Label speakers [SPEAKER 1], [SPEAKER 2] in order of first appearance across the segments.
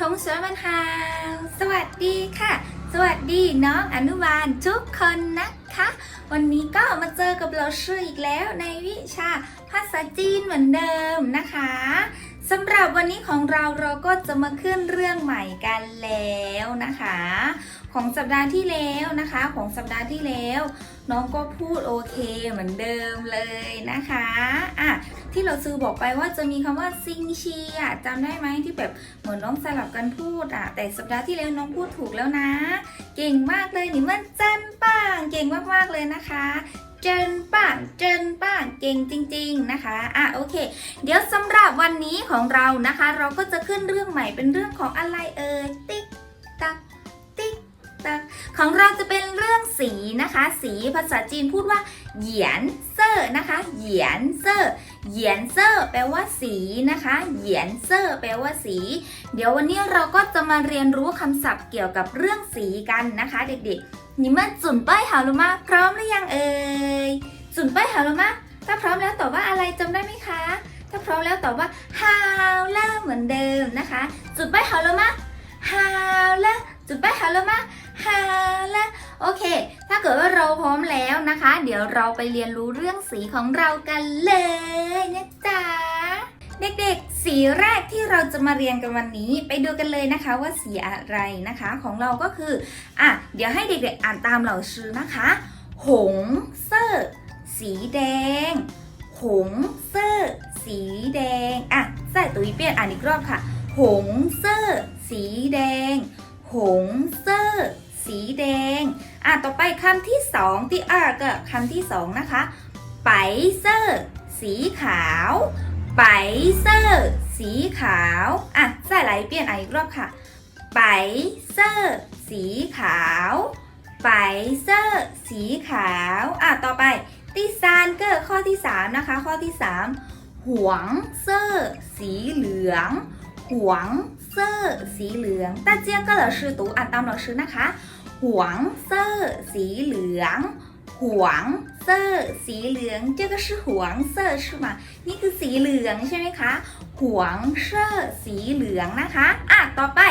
[SPEAKER 1] ทงสวนมันฮางสวัสดีค่ะ สวัสดีน้องอนุบาลทุกคนนะคะ วันนี้ก็มาเจอกับเราชื่ออีกแล้วในวิชาภาษาจีนเหมือนเดิมนะคะ สำหรับวันนี้ของเราเราก็จะมาขึ้นเรื่องใหม่กันแล้วนะคะ ของสัปดาห์ที่แล้วนะคะ ของสัปดาห์ที่แล้ว น้องก็พูดโอเคเหมือนเดิมเลยนะคะอะที่เราซื้อบอกไปว่าจะมีคำว่าซิงชีอะจำได้ไหมที่แบบเหมือนน้องสลับกันพูดอะแต่สัปดาห์ที่แล้วน้องพูดถูกแล้วนะ เก่งมากเลยนี่มันเจนป้างเก่งมากๆเลยนะคะเจน เก่งจริง ๆนะคะอะโอเค เดี๋ยวสำหรับวันนี้ของเรานะคะ เราก็จะขึ้นเรื่องใหม่เป็นเรื่องของอะไรเอ่ยติ๊กตักติ๊กตักของเราจะเป็นเรื่องสีนะคะ สีภาษาจีนพูดว่าเหยียนเซอร์นะคะเหยียนเซอร์เหยียนเซอร์แปลว่าสีนะคะเหยียนเซอร์แปลว่าสี เดี๋ยววันนี้เราก็จะมาเรียนรู้คำศัพท์เกี่ยวกับเรื่องสีกันนะคะ เด็กๆนี่มันจุนป้ายหาลุมาพร้อมหรือยังเอ่ยจุนป้ายหาลุมา ถ้าพร้อมแล้วตอบว่าอะไรจำได้ไหมคะ ถ้าพร้อมแล้วตอบว่า how เริ่มเหมือนเดิมนะคะ จุดป้ายหาลุมา how เริ่มจุดป้ายหาลุมา how เริ่มโอเค ถ้าเกิดว่าเราพร้อมแล้วนะคะ เดี๋ยวเราไปเรียนรู้เรื่องสีของเรากันเลยนะจ๊ะ เด็กๆ สีแรกที่เราจะมาเรียนกันวันนี้ ไปดูกันเลยนะคะว่าสีอะไรนะคะ ของเราก็คือ อะ เดี๋ยวให้เด็กๆ อ่านตามเหล่าชื่อนะคะ หงเซอร์ สีแดงหงเซอร์สีแดง อะใส่ตัวอีเปียนอ่านอีกรอบค่ะ หงเซอร์สีแดง หงเซอร์สีแดง อะต่อไปคำที่สองที่อะก็คำที่สองนะคะ ไปเซอร์สีขาว ไปเซอร์สีขาว อะใส่ไหลเปลี่ยนอะอีกรอบค่ะ ไปเซอร์สีขาว ไปเซอร์สีขาว อ่ะต่อไปที่ซานเกอร์ข้อที่สามนะคะ ข้อที่สามหวงเซอร์สีเหลือง หวงเซอร์สีเหลือง大家跟老师读อ่านตาม老师นะคะ หวงเซอร์สีเหลือง หวงเซอร์สีเหลือง这个是黄色是吗นี่คือสีเหลืองใช่ไหมคะ หวงเซอร์สีเหลืองนะคะ อ่ะ ต่อไป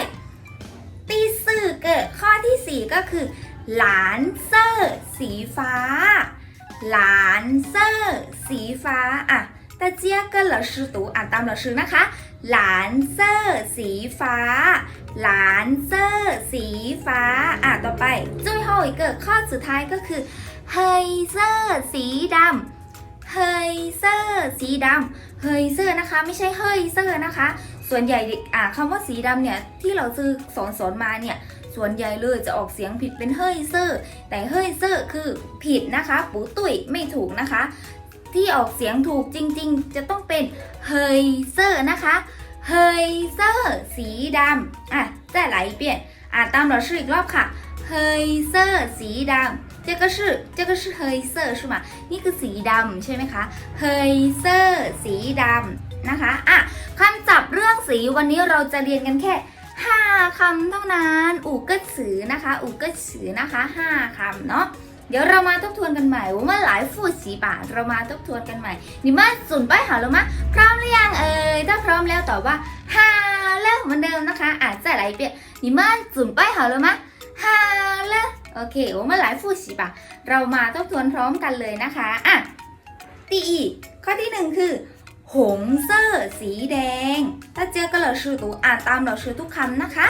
[SPEAKER 1] ตีสื่อเกิดข้อที่ 4 ก็คือ หลานเซอร์สีฟ้า หลานเซอร์สีฟ้าอะตาเจียก็เหล่าชื่อ่านตามเหาชื่อนะคะ หลานเซอร์สีฟ้า หลานเซอร์สีฟ้าอะต่อไปจุ้ยโฮอีเกิดข้อสุดท้ายก็คือเฮยเซอร์สีดำเฮยเซอร์สีดำเฮยเซอร์นะคะ ไม่ใช่เฮยเซอร์นะคะ ส่วนใหญ่อ่าคำว่าสีดำเนี่ยที่เราซื้อสอนสอนมาเนี่ย ส่วนใหญ่เลยจะออกเสียงผิดเป็นเฮยเซอร์ แต่เฮยเซอร์คือผิดนะคะ ปูตุ้ยไม่ถูกนะคะ ที่ออกเสียงถูกจริงๆ จะต้องเป็นเฮยเซอร์นะคะ เฮยเซอร์สีดำ อ่ะ再来一遍อ่านตามเราชื่ออีกรอบค่ะ เฮยเซอร์สีดำ这个是这个是黑色是吗นี่คือสีดำใช่ไหมคะ เฮยเซอร์สีดำนะคะ อ่ะคำจับเรื่องสีวันนี้เราจะเรียนกันแค่ 5คำาเท่านั้นอู่ก็สือนะคะอู่ก็สือนะคะ 5คำเนาะเดี๋ยวเรามาทบทวนกันใหม่ว่าเมื่อหลายฟูดสีบาทเรามาทบทวนกันใหม่นี่มาสุนไปหาเรามาพร้อมหรือยังเอ่ยถ้าพร้อมแล้วตอบว่าฮาแล้วเหมือนเดิมนะคะ อาจจะหลายเปียนี่มาสุนไปหาเรามาฮาแล้วโอเคว่าเมื่อหลายฟูดสีบาทเรามาทบทวนพร้อมกันเลยนะคะอะตีอีข้อที่หนึ่งคือ หงเซอร์สีแดงถ้าเจอก็เราชื่อตูอ่านตามเราชื่อทุกคำนะคะ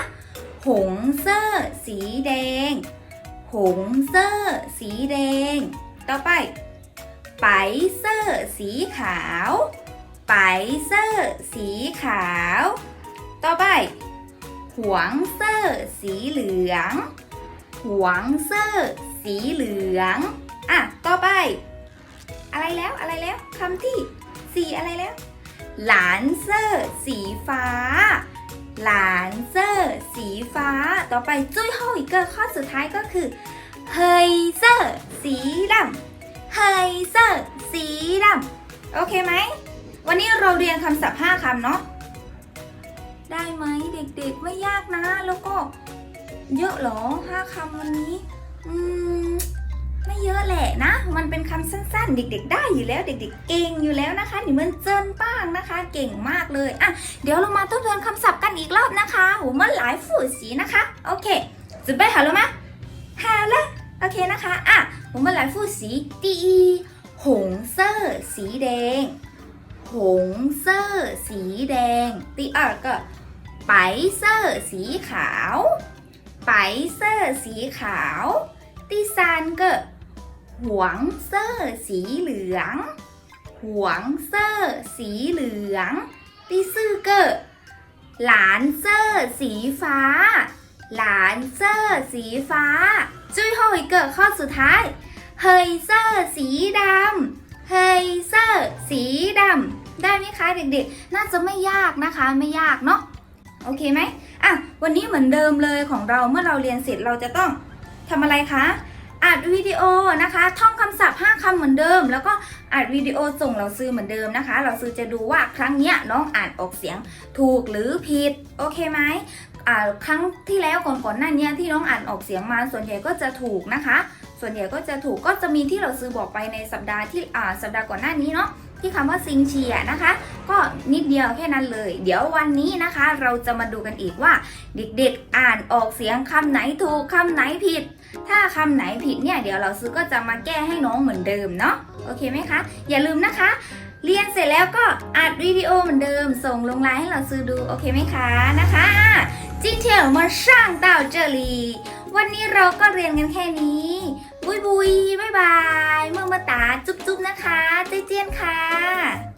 [SPEAKER 1] หงเซอร์สีแดง หงเซอร์สีแดง ต่อไป ไปเซอร์สีขาว ไปเซอร์สีขาว ต่อไป หวงเซอร์สีเหลือง หวงเซอร์สีเหลือง อะ ต่อไป อะไรแล้วอะไรแล้วคำที่ สีอะไรแล้วหลานเซอร์สีฟ้า หลานเซอร์สีฟ้า ต่อไปจุ้ยเฮาอีกเกอร์ข้อสุดท้ายก็คือเฮยเซอร์สีดำเฮยเซอร์สีดำโอเคไหม วันนี้เราเรียนคำศัพท์5คำเนาะ ได้ไหมเด็กๆไม่ยากนะ แล้วก็เยอะหรอ 5คำวันนี้ อืม ละนะ มันเป็นคำสั้นๆ เด็กๆ ได้อยู่แล้ว เด็ก ๆ เก่งอยู่แล้วนะคะหนูมันเจินป้างนะคะ เก่งมากเลยอะเดี๋ยวเรามาทบทวนคำศัพท์กันอีกรอบนะคะโหมันหลายฝูสีนะคะโอเคจุดไปหาแล้วไหมหาและโอเคนะคะอะโหมันหลายฝูสีดีหงเซอร์สีแดงหงเซอร์สีแดงตีเออก็ไปเซอร์สีขาวไปเซอร์สีขาวตีซานก็ หวงเซอร์สีเหลือง หวงเซอร์สีเหลืองตีซื่อเกอร์หลานเซอร์สีฟ้า หลานเซอร์สีฟ้า จุ้ยโฮยเกอร์ข้อสุดท้าย เฮยเซอร์สีดำ เฮยเซอร์สีดำ ได้ไหมคะเด็กๆ น่าจะไม่ยากนะคะ ไม่ยากเนาะ โอเคไหมอะ วันนี้เหมือนเดิมเลยของเรา เมื่อเราเรียนเสร็จเราจะต้องทำอะไรคะ อัดวิดีโอนะคะท่องคำศัพท์ 5คำเหมือนเดิม แล้วก็อัดวิดีโอส่งเราซื้อเหมือนเดิมนะคะ เราซื้อจะดูว่าครั้งเนี้ยน้องอ่านออกเสียงถูกหรือผิดโอเคไหมอ่าครั้งที่แล้วก่อนๆหน้านี้ที่น้องอ่านออกเสียงมาส่วนใหญ่ก็จะถูกนะคะ ส่วนใหญ่ก็จะถูกก็จะมีที่เราซื้อบอกไปในสัปดาห์ที่อ่าสัปดาห์ก่อนหน้านี้เนาะที่คำว่าซิงเชียนะคะ ก็นิดเดียวแค่นั้นเลย เดี๋ยววันนี้นะคะ เราจะมาดูกันอีกว่า เด็กๆอ่านออกเสียงคำไหนถูกคำไหนผิด ถ้าคำไหนผิดเนี่ยเดี๋ยวเราซื้อก็จะมาแก้ให้น้องเหมือนเดิมเนาะโอเคไหมคะ อย่าลืมนะคะ เรียนเสร็จแล้วก็อัดวิดีโอเหมือนเดิม ส่งลงไลน์ให้เราซื้อดูโอเคไหมคะนะคะจินเทียวมช่างเต่าเจรีวันนี้เราก็เรียนกันแค่นี้บุยบุยบายบายเมื่อมาตาจุ๊บจุ๊บนะคะเจเจียนค่ะ